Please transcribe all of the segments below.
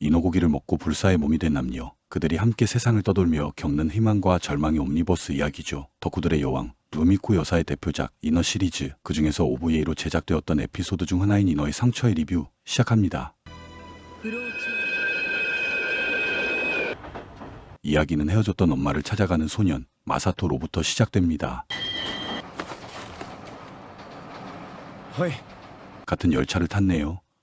인어고기를 먹고 불사의 몸이 된 남녀, 그들이 함께 세상을 떠돌며 겪는 희망과 절망의 옴니버스 이야기죠. 덕후들의 여왕, 루미코 여사의 대표작 인어 시리즈, 그 중에서 OVA로 제작되었던 에피소드 중 하나인 인어의 상처의 리뷰 시작합니다. 이야기는 헤어졌던 엄마를 찾아가는 소년 마사토로부터 시작됩니다. 같은 열차를 탔네요.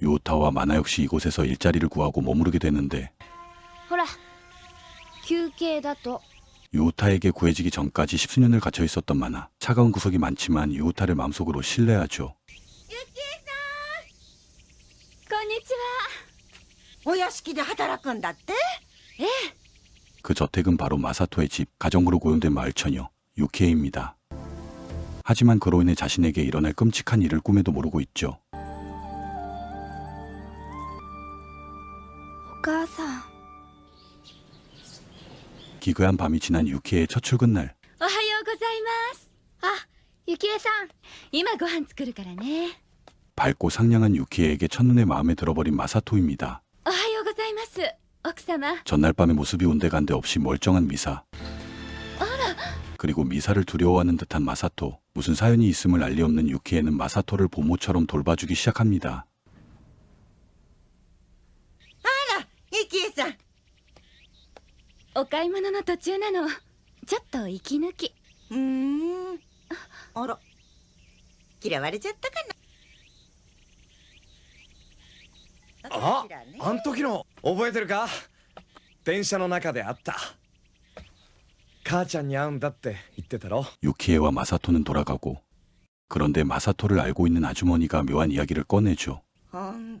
유우타와 마나 역시 이곳에서 일자리를 구하고 머무르게 되는데 ほら休憩だと 유우타에게 구해지기 전까지 십수년을 갇혀 있었던 마나. 차가운 구석이 많지만 유우타를 마음속으로 신뢰하죠. こんにちお屋敷で働くんだって 그 저택은 바로 마사토의 집, 가정으로 고용된 마을처녀 유키에입니다. 하지만 그로 인해 자신에게 일어날 끔찍한 일을 꿈에도 모르고 있죠. はお母さん 기괴한 밤이 지난 유키의 첫 출근 날 おはようございますあゆきえさん今ご飯作るからね 밝고 상냥한 유키에게 첫눈에 마음에 들어버린 마사토입니다. おはようございます奥様 전날 밤에 모습이 온데간데 없이 멀쩡한 미사. 그리고 미사를 두려워하는 듯한 마사토. 무슨 사연이 있음을 알리 없는 유키에는 마사토를 보모처럼 돌봐주기 시작합니다. さんお買い物の途中なのちょっと息抜きうーんあら嫌われちゃったかなあ私らねあん時の覚えてるか電車の中で会った母ちゃんに会うんだって言ってたろ 유키에와 마사토는 돌아가고 그런데 마사토를 알고 있는 아주머니가 묘한 이야기를 꺼내죠. ほん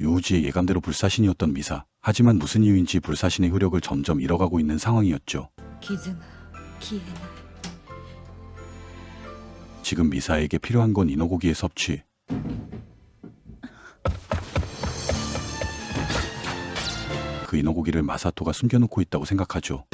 유우지의 예감대로 불사신이었던 미사. 하지만 무슨 이유인지 불사신의 효력을 점점 잃어가고 있는 상황이었죠. 기즈마, 기에나. 지금 미사에게 필요한 건 인어고기의 섭취. 그 인어고기를 마사토가 숨겨놓고 있다고 생각하죠.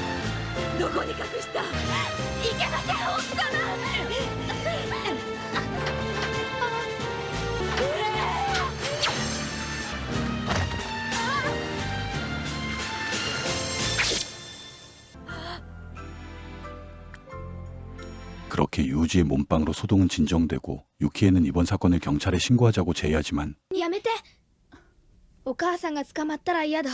그렇게 유우지의 몸빵으로 소동은 진정되고 유키에는 이번 사건을 경찰에 신고하자고 제의하지만 やめてお母さんが捕まったら嫌だ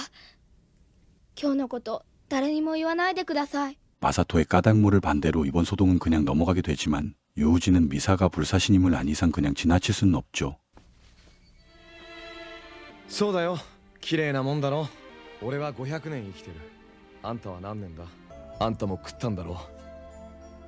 今日のこと誰にも言わないでください 마사토의 까닭모를 반대로 이번 소동은 그냥 넘어가게 되지만 유우지는 미사가 불사신임을 안 이상 그냥 지나칠 수는 없죠. そうだよ綺麗なもんだろ俺は500年生きてるあんたは何年だあんたも食ったんだろ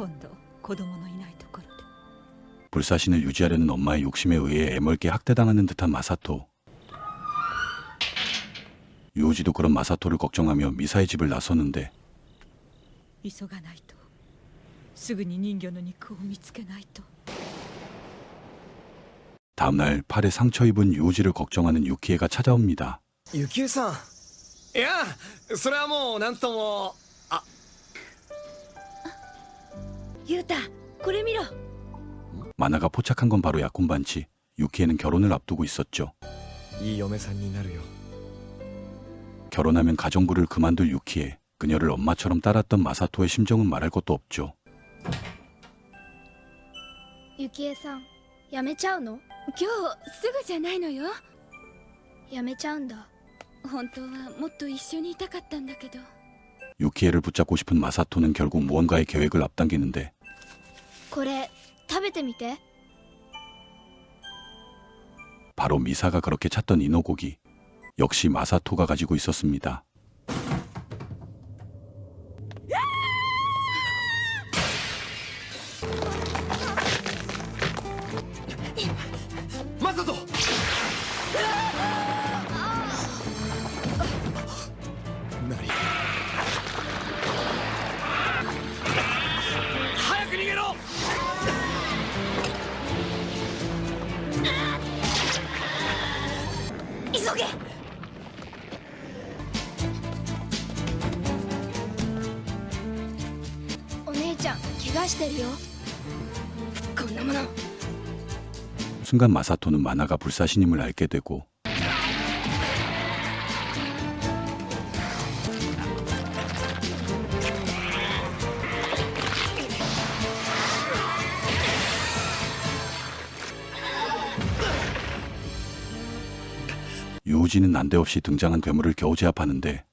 今度子供のいないところで 불사신을 유지하려는 엄마의 욕심에 의해 애멀게 학대당하는 듯한 마사토. 유우지도 그런 마사토를 걱정하며 미사의 집을 나서는데 急がないとすぐに人魚の肉を見つけないと 다음날 팔에 상처 입은 유우지를 걱정하는 유키에가 찾아옵니다. ゆきえさんいやそれはもうなんとも ゆうたこれ見ろ 마나가 포착한 건 바로 약혼 반지. 유키에는 결혼을 앞두고 있었죠. いい嫁さんになるよ 결혼하면 가정부를 그만둘 유키에 그녀를 엄마처럼 따랐던 마사토의 심정은 말할 것도 없죠. ゆきえさんやめちゃうの今日すぐじゃないのよやめちゃうんだ本当はもっと一緒にいたかったんだけど 유키에를 붙잡고 싶은 마사토는 결국 무언가의 계획을 앞당기는데 これ食べてみて 바로 미사가 그렇게 찾던 인어고기. 역시 마사토가 가지고 있었습니다. マサト ちゃん怪我してるよこんなもの 순간 마사토는 마나가 불사신임을 알게 되고 유우지는 난데없이 등장한 괴물을 겨우 제압하는데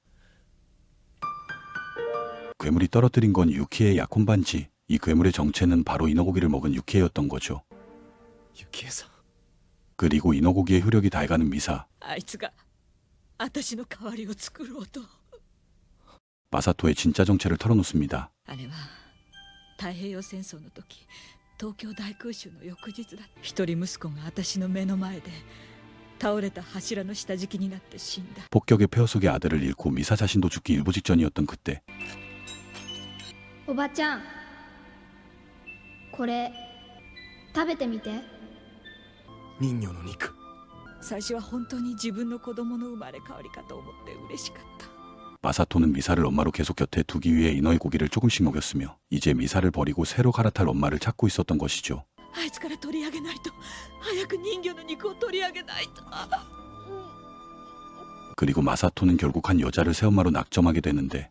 괴물이 떨어뜨린 건 유키의 약혼 반지. 이 괴물의 정체는 바로 인어고기를 먹은 유키였던 거죠. ゆきえさん 그리고 인어고기의 효력이 다해가는 미사. あいつが私の代わりを作ろうと 마사토의 진짜 정체를 털어놓습니다. あれは太平洋戦争の時東京大空襲の翌日だ一人息子が私の目の前で倒れた柱の下敷きになって死んだ 폭격의 폐허 속의 아들을 잃고 미사 자신도 죽기 일부 직전이었던 그때 おばちゃん これ食べてみて人魚の肉最初は本当に自分の子供の生まれ変わりかと思って嬉しかった 마사토는 미사를 엄마로 계속 곁에 두기 위해 인어의 고기를 조금씩 먹였으며 이제 미사를 버리고 새로 갈아탈 엄마를 찾고 있었던 것이죠. あいつから取り上げないと早く人魚の肉を取り上げないと 그리고 마사토는 결국 한 여자를 새엄마로 낙점하게 되는데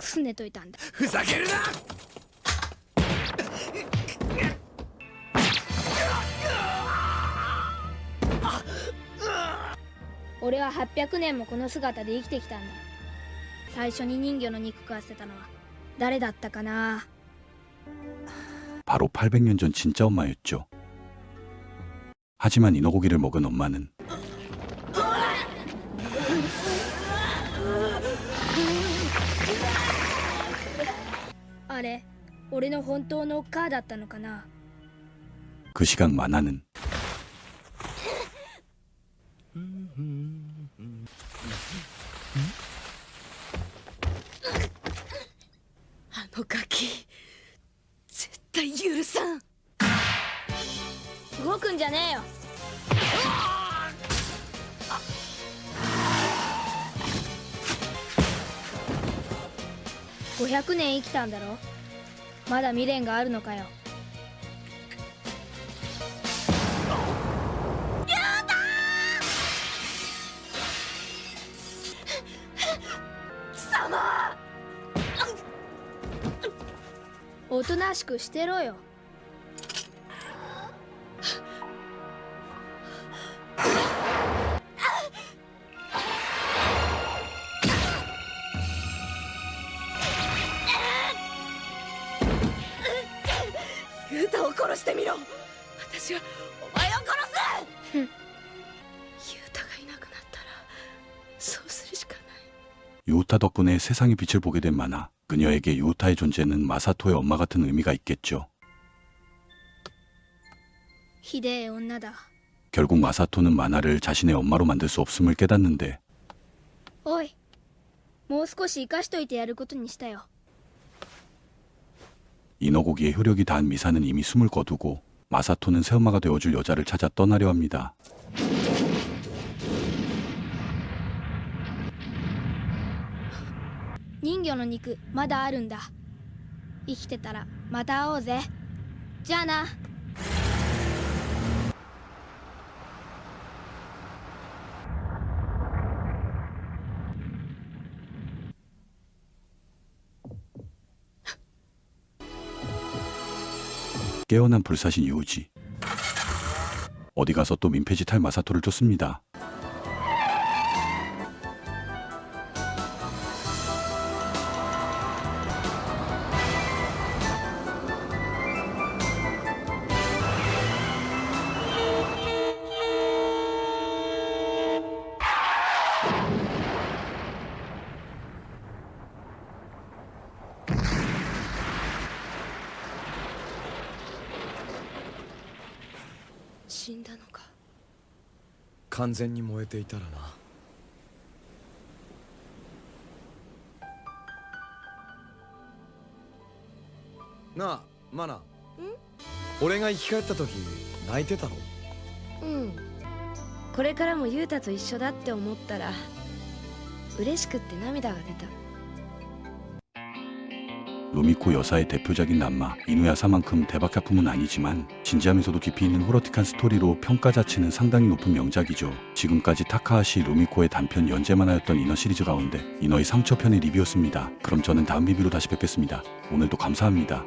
くすねといたんだふざけるな俺は800年もこの姿で生きてきたんだ最初に人魚の肉食わせたのは誰だったかな 바로 800년 전 진짜 엄마였죠. 하지만 인어고기를 먹은 엄마는 俺の本当のおっ母だったのかな 그 시각 마나는 あのガキ絶対許さん動くんじゃねえよ500年生きたんだろ まだ未練があるのかよ。おとなしくしてろよ。 殺してみろ私はお前を殺すふんユータがいなくなったらそうするしかない 유우타 덕분에 세상의 빛을 보게 된 마나. 그녀에게 유우타의 존재는 마사토의 엄마 같은 의미가 있겠죠. ひでえ女だ 결국 마사토는 마나를 자신의 엄마로 만들 수 없음을 깨닫는데 おいもう少し生かしといてやることにしたよ 인어고기의 효력이 닿은 미사는 이미 숨을 거두고 마사토는 새엄마가 되어줄 여자를 찾아 떠나려 합니다. 人魚の肉まだあるんだ生きてたらまた会おうぜじゃあな 깨어난 불사신 유우지. 어디 가서 또 민폐짓 할 마사토를 쫓습니다.「 死んだのか。完全に燃えていたらな。なあマナ。俺が生き返った時泣いてたろうん。これからもユータと一緒だって思ったら嬉しくって涙が出た 루미코 여사의 대표작인 남마 이누야사만큼 대박 작품은 아니지만 진지하면서도 깊이 있는 호러틱한 스토리로 평가 자체는 상당히 높은 명작이죠. 지금까지 타카하시 루미코의 단편 연재만 하였던 이너 시리즈 가운데 이너의 상처편의 리뷰였습니다. 그럼 저는 다음 리뷰로 다시 뵙겠습니다. 오늘도 감사합니다.